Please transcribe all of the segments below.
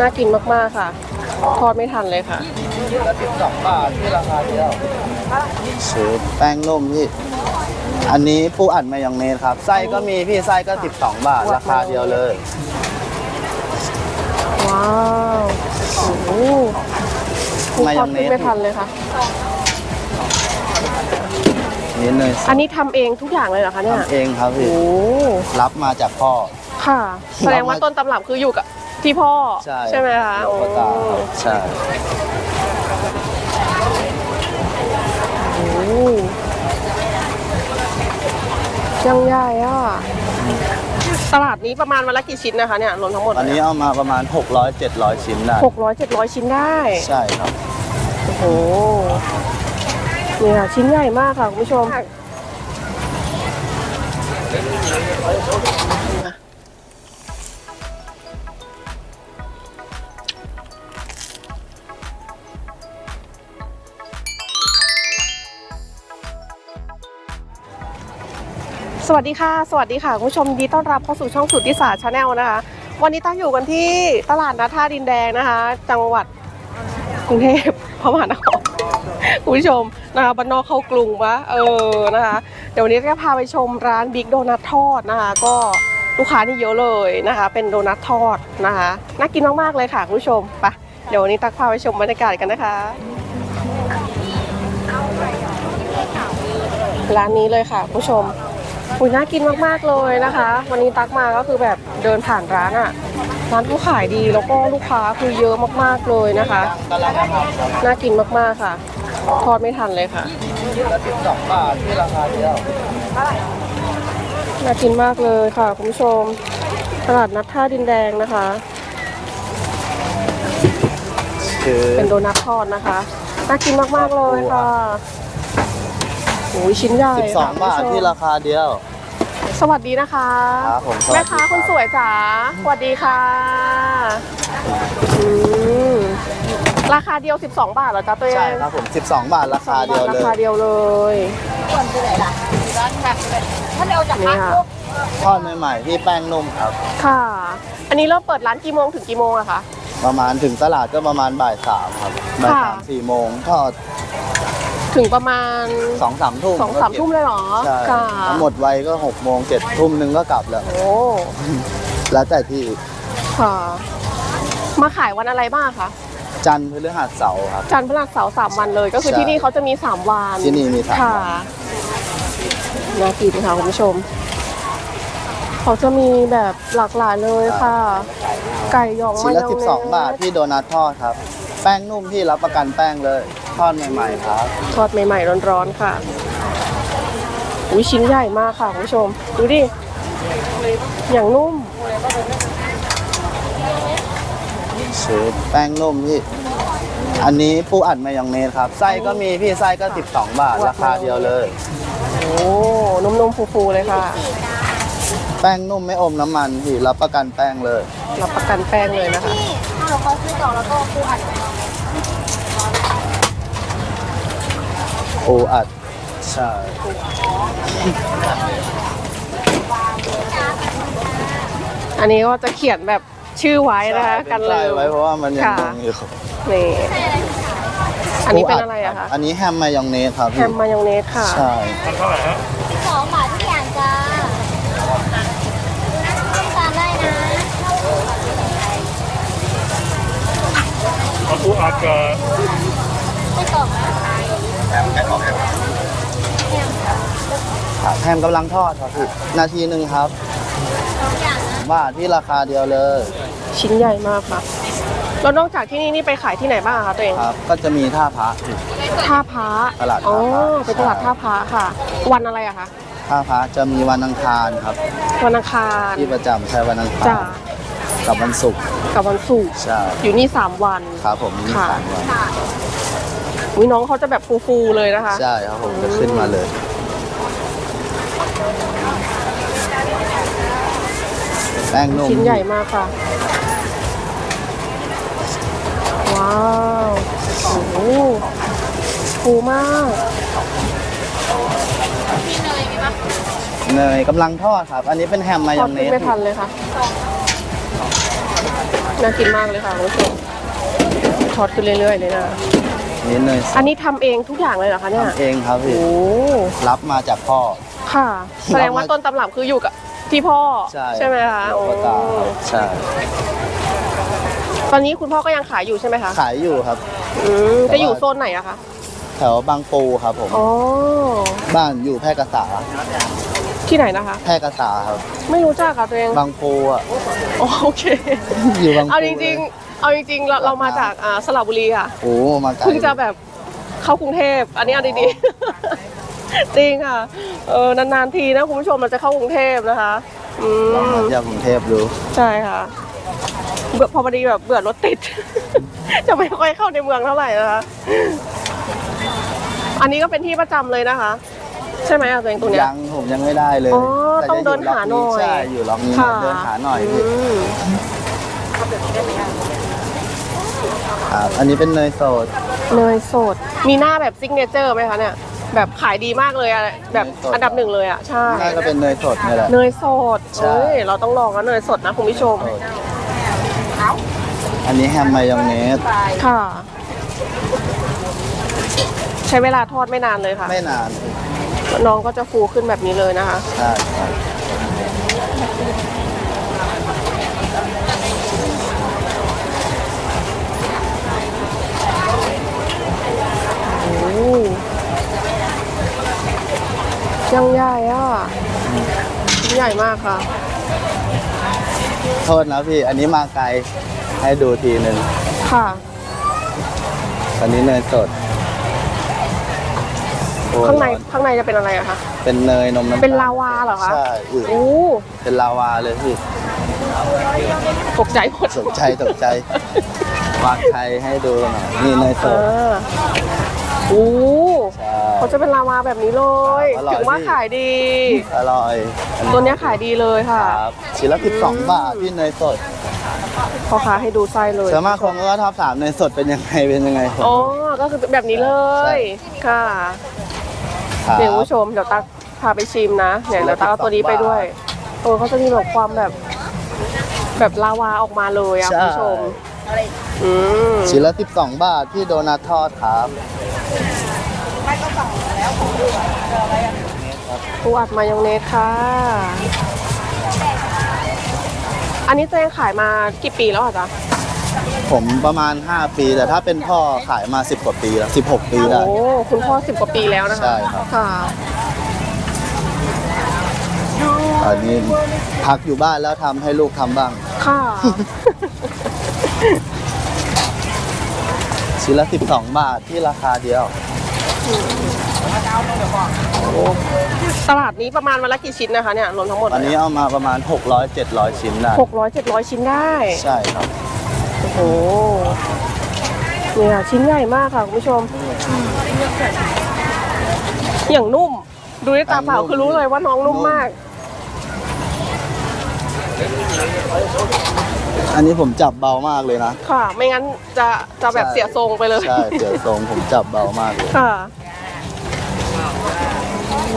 น่ากินมากๆค่ะ ทอดไม่ทันเลยค่ะละสิบสองบาทที่ราคาเดียวซื้อแป้งนุ่มพี่ อันนี้ปูอัดมายองเนสครับ ไส้ก็มีพี่ไส้ก็ 12 บาท ราคาเดียวเลย ว้าวโอ้โหมายองเนสทดไม่ทันเลยค่ะนี่เนยอันนี้ทำเองทุกอย่างเลยเหรอคะเนี่ยทำเองครับโอ้พี่ รับมาจากพ่อ ค่ะ แสดงว่าต้นตำรับคืออยู่กับ ที่พ่อใช่ไหมคะโอ้โอ้ตาใช่โหยังใหญ่อะตลาดนี้ประมาณวันละกี่ชิ้นนะคะเนี่ยรวมทั้งหมดอันนี้เอามาประมาณ 600 700 ชิ้นได้หกร้อยเจ็ดร้อยชิ้นได้ ใช่ครับ โอ้โหเนี่ยชิ้นใหญ่มากค่ะคุณผู้ชม สวัสดีค่ะ สวัสดีค่ะคุณผู้ชมยินดีต้อนรับเข้าสู่ช่องสุดที่สาชาแนลนะคะ วันนี้ตั้งอยู่กันที่ตลาดนัดท่าดินแดงนะคะ จังหวัดกรุงเทพพระมหานครคุณผู้ชมนะคะบ้านนอกเข้ากรุงวะเออนะคะ เดี๋ยววันนี้จะพาไปชมร้านบิ๊กโดนัททอดนะคะ ก็ลูกค้านี่เยอะเลยนะคะ เป็นโดนัททอดนะคะน่ากินมากๆเลยค่ะคุณผู้ชมไปเดี๋ยววันนี้ตักพาไปชมบรรยากาศกันนะคะร้านนี้เลยค่ะคุณผู้ชม อุยน่ากินมากๆเลยนะคะ วันนี้ตักมาก็คือแบบเดินผ่านร้านอะ่ะร้านเขาขายดีแล้วก็ลูกค้าคือเยอะมากๆเลยนะคะกำลังทำครับน่ากินมากๆค่ะ ทอดไม่ทันเลยค่ะละ12บาทที่ราคาเดียวน่ากินมากเลยค่ะคุณผู้ชม ตลาดนัดท่าดินแดงนะคะคือเป็นโดนัททอดนะคะ น่ากินมากๆเลยค่ะโอ้ยชิ้นใหญ่ค่ะ12บาทที่ราคาเดียว สวัสดีนะคะครับผมสวัสดีแม่ค้าครับคนสวยจ๋าสวัสดีค่ะอืมราคาเดียว 12 บาทเหรอจ๊ะตัวเองใช่ครับผม 12 บาทราคาเดียวเลรายคาเดียวเลยถ้าเร็วจากนี่พักค่ะปุ๊บทอดใหม่ๆที่แป้งนุ่มครับ ค่ะ อันนี้เริ่มเปิดร้านกี่โมงถึงกี่โมงอะคะ ประมาณถึงตลาดก็ประมาณบ่ายสามครับบ่ายค่ะ สามสี่โมงทอด ถึงประมาณสองสามทุ่มสองสามทุ่มเลยเหรอใช่ค่ะถ้าหมดไวก็หกโมงเจ็ดทุ่มหนึงก็กลับแล้ว โอ้แล้วแต่ที่ค่ะ มาขายวันอะไรบ้างคะจันทร์พฤหัสเสาร์ครับ จันทร์พฤหัสเสาร์สามวันเลย ก็คือใช่ที่นี่เขาจะมีสามวันที่นี่มีสามค่ะวันน่ากินค่ะคุณผู้ชม เขาจะมีแบบหลากหลายเลยค่ะ ไก่หยองชิ้นละมายองเนส12 บาทที่โดนัททอดครับ แป้งนุ่มที่รับประกันแป้งเลย ทอดใหม่ๆครับ ทอดใหม่ๆร้อนๆค่ะอุ้ยชิ้นใหญ่มากค่ะคุณผู้ชม ดูดิ อย่างนุ่มซื้อแป้งนุ่มพี่ อันนี้ปูอัดมายองเนสครับ ไส้ก็มีพี่ไส้ก็ 12 บาท ราคาเดียวเลย โอ้นุ่มๆฟูๆเลยค่ะ แป้งนุ่มไม่อมน้ำมันพี่รับประกันแป้งเลย รับประกันแป้งเลยนะคะที่ถ้าเราก็ซื้อต่อแล้วก็ปูอัด ปูอัดใช่อันนี้ก็จะเขียนแบบชื่อไว้นะคะใช่กันเลใช่ย ไว้เพราะว่ามันยังค่ะ งงอยู่นี่ อันนี้เป็นอะไรอะคะ อันนี้แฮมมายองเนสครับแฮพี่มมายองเนสค่ะ ใช่ สองบาททุกอย่างจ้าตามได้นะเอาปูอัดกับไม่ก ล่องนะครับแฮมกำลังทอดครับพี่นาทีหนึ่งครับสองอย่างนะบาทที่ราคาเดียวเลย ชิ้นใหญ่มากค่ะแล้วนอกจากที่นี่นี่ไปขายที่ไหนบ้างคะตัวเองครับ ก็จะมีท่าพระอีกท่าพระตลาดอ๋อท่าพระเป็นตลาดท่าพระค่ะ วันอะไรอะคะท่าพระจะมีวันอังคารครับ วันอังคารที่ประจำใช่วันอังคารจ้ากับวันศุกร์กับวันศุกร์ใช่อยู่นี่สามวันครับผมมีค่ะสามวัน วิน้องเขาจะแบบฟูๆเลยนะคะ ใช่ครับผมจะขึ้นมาเลย แป้งนุ่มชิ้นใหญ่มากค่ะ ว้าวโอ้โหฟูมากเนยกำลังทอดครับ อันนี้เป็นแฮมมาทยออดงเนขึ้นสไม่ทันเลยค่ะน่ากินมากเลยค่ะคุณผู้ชมทอดขึ้นเรื่อยๆเลยนะ นี่เนยสอัดนนี้ทำเองทุกอย่างเลยเหรอคะเนี่ย ทำเองครับโอ้พี่ รับมาจากพ่อ ค่ะ แสดงว่าต้นตำรับคืออยู่กับที่พ่อใช่ไหมคะโลโอ้กตาครับใช่ ตอนนี้คุณพ่อก็ยังขายอยู่ใช่ไหมคะขายอยู่ครับ อืมจะอยู่โซนไหนอะคะ แถวบางปูครับผม อ๋อ บ้านอยู่แพร่กษาที่ไหนนะคะ แพร่กษาครับ ไม่รู้จักค่ะตัวเองบางปูอะ อ๋อโอเค อยู่บางปูเอาจริง ๆ เอาจริงๆเราเรามาจากอ่าสระบุรีค่ะๆโอ้มาไกลเพิ่งจะแบบเข้ากรุงเทพ อันนี้เอาดีๆ จริงค่ะเออนานๆทีนะคุณผู้ชมเราจะเข้ากรุงเทพนะคะอืลองมมาเที่ยวกรุงเทพดูใช่ค่ะเบื่อพอพอดีแบบเบื่อรถติด จะไม่ค่อยเข้าในเมืองเท่าไหร่นะคะอันนี้ก็เป็นที่ประจำเลยนะคะ ใช่ไหมอะตัวเองตรงเนี้ย ยังผมยังไม่ได้เลยอ๋อแต่ต้องเดินหาหน่อย ใช่อยู่ล็อกนี้ค่ะเดินหาหน่อยพี่ ม ครับอันนี้เป็นเนยสด เนยสด มีหน้าแบบซิกเนเจอร์ไหมคะเนี่ย แบบขายดีมากเลยอะแบบเนยสด อันดับหนึ่งเลยอะใช่ น่าจะเป็นเนยสดนี่แหละ เนยสดใช่ เอ้ย เราต้องลองนะเนยสดนะคุณผู้ชม อันนี้แฮมมายองเนส ค่ะ ใช้เวลาทอดไม่นานเลยค่ะ ไม่นานน้องก็จะฟูขึ้นแบบนี้เลยนะคะ ใช่ครับ ยังใหญ่อะชิ้นใหญ่มากค่ะ โทษนะพี่ อันนี้มาไกล ให้ดูทีหนึ่งค่ะ อันนี้เนยสดโอ้ข้างในร้อข้างในจะเป็นอะไรอะคะ เป็นเนยนมน้ำตาลเป็นลาวาเหรอคะ ใช่อุ๊ยโอ้เป็นลาวาเลยพี่ ตกใจหมดตกใจตกใจวางไทยให้ดูหน่อยนี่เนยสเอดอ โอ้ใช่ เขาจะเป็นลาวาแบบนี้เลยอร่อย ถึงว่าพี่ขายดี อร่อยอัตัวเนี้ยขายดีเลยคค่ะ รับชิ้นละสิบสองบาทพี่เนยสดพอค้าให้ดูไส้เลย ส่วนมากคนก็ชอบถามเนยสดเป็นยังไงเป็นยังไงผม อ๋อ ก็คือแบบนี้เลย ค่ะครับเดี๋ยวคุณผู้ชมเดี๋ยวตักพาไปชิมนะเนี่ยเดี๋ยวตักเอาตัวนี้ไปด้วยโอ้เขาจะมีแบบความแบบ แบบลาวาออกมาเลยอะคุณผู้ชม อืมชิ้นละสิบสองบาทพี่โดนัททอดครับ ปูอัดมายองเนสค่ะ อันนี้ตัวเองขายมากี่ปีแล้วอะจ๊ะ ผมประมาณ 5 ปี แต่ถ้าเป็นพ่อขายมา 10 กว่าปีแล้ว16 ปีได้โอ้ คุณพ่อสิบกว่าปีแล้วนะคะใช่ครับ ค่ะอันนี้พักอยู่บ้านแล้วทำให้ลูกทำบ้าง ค่ะ ชิ้นละ 12 บาทที่ราคาเดียว ตลาดนี้ประมาณวันละกี่ชิ้นนะคะเนี่ยรวมทั้งหมดอันนี้เอามาประมาณ 600 700 ชิ้นได้หกร้อยเจ็ดร้อยชิ้นได้ใช่ครับโอ้โหเนี่ยชิ้นใหญ่มากค่ะคุณผู้ชม อย่างนุ่ม ดูด้วยตาเปล่านุ่มคือรู้เลยว่าน้องนุ่มนุ่มมาก อันนี้ผมจับเบามากเลยนะ ค่ะ ไม่งั้นจะจะแบบใช่ เสียทรงไปเลยใช่เสียทรงผมจับเบามากเลย ค่ะ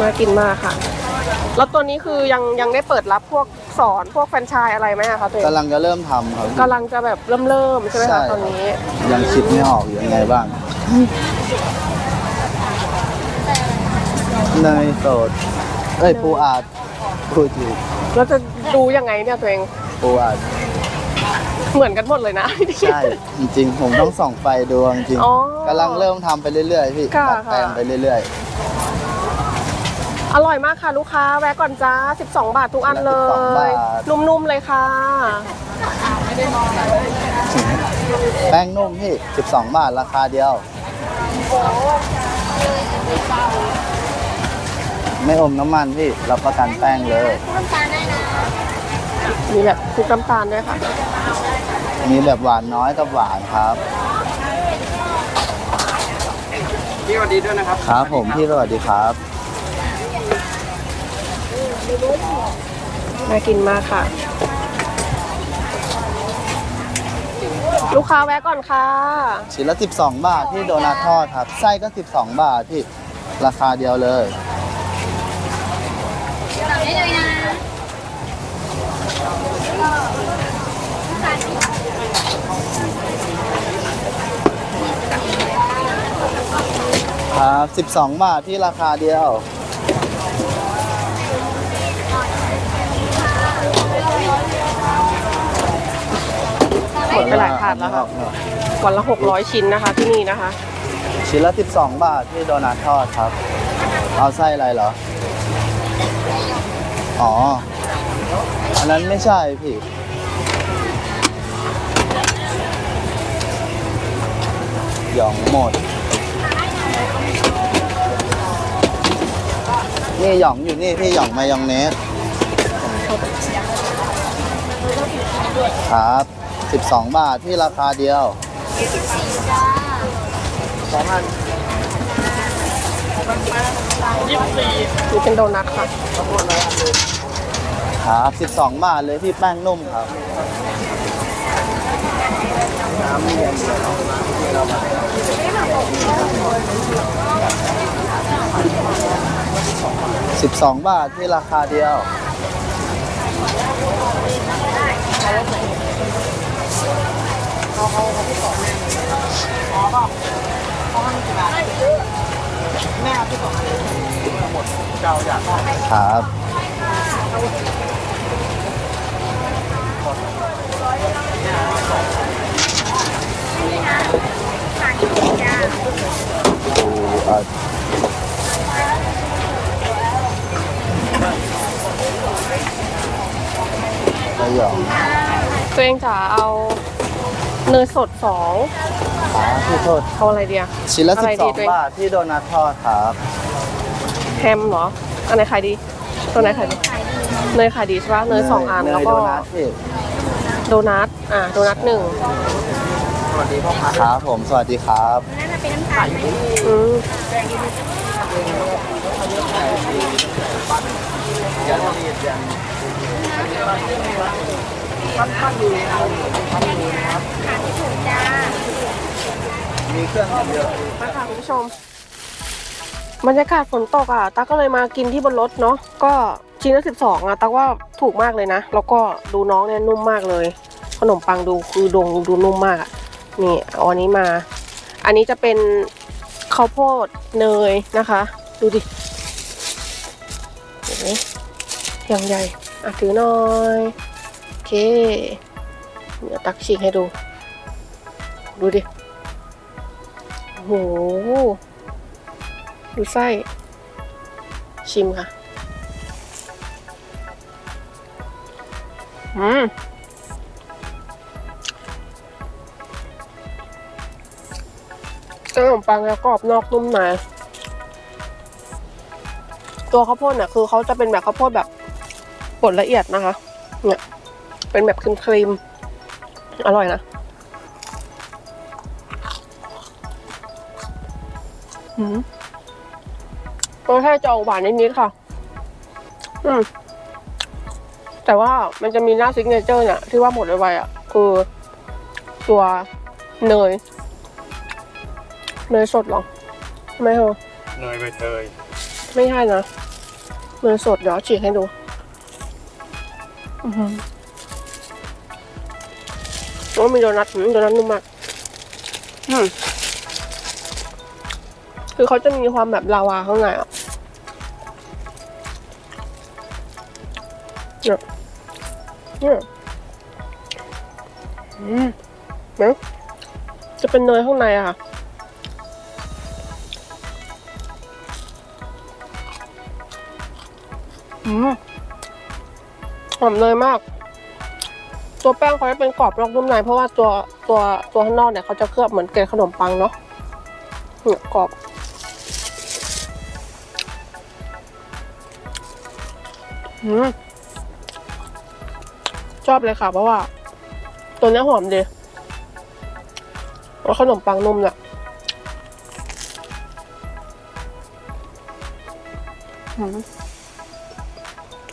น่ากินมากค่ะ แล้วตัวนี้คือยังยังได้เปิดรับพวกสอนพวกแฟรนไชส์อะไรไหมอะคะตัวเองกำลังจะเริ่มทำครับ กำลังจะแบบเริ่มเริ่มๆใช่ไหมใช่ คะตอนนี้ ยังคิดไม่ออกอยู่ยังไงบ้าง เนยสด เอ้ย ปูอาดพูดถูกแล้วจะดูยังไงเนี่ยตัวเอง ปูอาด เหมือนกันหมดเลยนะ ใช่ จริงๆ ผมต้องส่องไฟดูจริงอ๋อๆกำลังเริ่มทำไปเรื่อยๆ พี่ค่ะดัดแปลงค่ะ ไปเรื่อยอร่อยมากค่ะลูกค้า แวะก่อนจ้า 12 บาททุกอันเลย นุ่มๆเลยค่ะ ๆ แป้งนุ่มพี่ 12 บาทราคาเดียว ไม่อมน้ำมันพี่รับประกันแป้งเลยน้ำตาลได้นะมีแบบคลุกน้ำตาลด้วยค่ะ มีแบบหวานน้อยกับหวานครับพี่สวัสดีด้วยนะครับครับผมพี่สวัสดีครับ น่ากินมากค่ะ ลูกค้าแวะก่อนค่ะ ชิ้นละ 12 บาทที่โดนัททอดครับ ไส้ก็ 12 บาทที่ราคาเดียวเลยสั่งได้เลยนะ ครับ12 บาทที่ราคาเดียวหมดไปหลายถาดแล้วค่ะ วันละ 600 ชิ้นนะคะที่นี่นะคะ ชิ้นละ 12 บาทที่โดนัททอดครับ เอาไส้อะไรเหรอ อ๋อ อันนั้นไม่ใช่พี่หยองหมด นี่หยองอยู่นี่พี่หยองมายองเนสครับ12 บาทที่ราคาเดียวนี่เป็นโดนัทค่ะครับ12 บาทเลยพี่แป้งนุ่มครับ 12 บาทที่ราคาเดียว ครับ ดูอะระ หยองตัวเองจ๋าเอาเนยสดสองขาที่โทษเอาอะไรเดียชิ้นละอะไรดีตัวเอง12บาทที่โดนัททอดครับแฮมเหรอ อันไหนขายดี ตัวไหนขายดี เนยขายดีใช่ปะเนยสองอันเนยแล้วก็ โดนัทพี่โดนัทอ่าโดนัทหนึ่งครับผม สวัสดีครับนั่นน่ะเป็นน้ำตาลไหมอืม มาค่ะคุณผู้ชมบรรยากาศฝนตกอะตั๊กก็เลยมากินที่บนรถเนาะก็ชิ้นละสิบสองอะตั๊กว่าถูกมากเลยนะ แล้วก็ดูน้องเนี่ยนุ่มมากเลย ขนมปังดูคือดงดูนุ่มมากอะนี่เอาอันนี้มา อันนี้จะเป็นข้าวโพดเนยนะคะ ดูดิเห็นไหมอย่างใหญ่ อะถือหน่อย โอเคเดี๋ยวตักฉีกให้ดู ดูดิโอ้โหดูไส้ ชิมค่ะ อืมขนมปังแล้วกรอบนอกนุ่มในตัวข้าวโพดเนี่ยคือเขาจะเป็นแบบข้าวโพดแบบ บดละเอียดนะคะ เนี่ย เป็นแบบครีมๆอร่อยนะ อืมรสชาติจะออกหวานนิดๆค่ะ อืม แต่ว่ามันจะมีหน้าซิกเนเจอร์เนี่ยที่ว่าหมดไวๆอะ คือตัวเนย เนยสดเหรอ ไม่เหรอ เนยใบเตยไม่ใช่นะ เนยสดเดี๋ยวฉีกให้ดู อือหือโอ้มีโดนัทอืมโดนัทนุ่มมากอืมคือเขาจะมีความแบบลาวาข้างในอะเนี่ยเนี่ยอืมเนอะจะเป็นเนยข้างในอะค่ะอืม หอมเนยมาก ตัวแป้งเขาจะเป็นกรอบนอกนุ่มในเพราะว่าตัวตัวตัวข้างนอกเนี่ยเขาจะเคลือบเหมือนเกล็ดขนมปังเนาะเนี่ยกรอบอืมชอบเลยค่ะ เพราะว่า ตัวเนี้ยหอมดีแล้วขนมปังนุ่มเนี่ย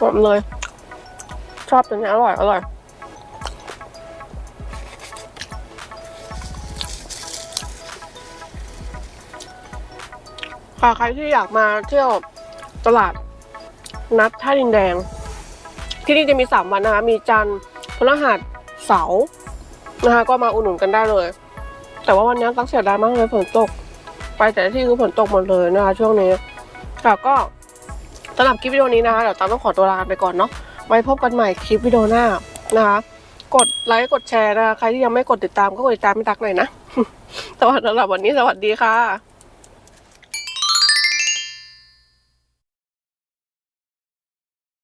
หอมเลย ชอบตัวนี้อร่อย อร่อย ค่ะใครที่อยากมาเที่ยวตลาดนัดท่าดินแดง ที่นี่จะมีสามวันนะคะ มีจันทร์พฤหัสเสาร์นะคะก็มาอุดหนุนกันได้เลย แต่ว่าวันนี้ตั้งเสียดายมากเลยฝนตก ไปแต่ที่คือฝนตกหมดเลยนะคะช่วงนี้ค่ะก็สำหรับคลิปวิดีโอนี้นะคะเดี๋ยวตามต้องขอตัวลาไปก่อนเนาะ ไว้พบกันใหม่คลิปวิดีโอหน้านะคะกดไลค์กดแชร์นะคะใครที่ยังไม่กดติดตามก็กดติดตามไม่ตักหน่อยนะสวัสดีสำหรับวันนี้สวัสดีค่ะ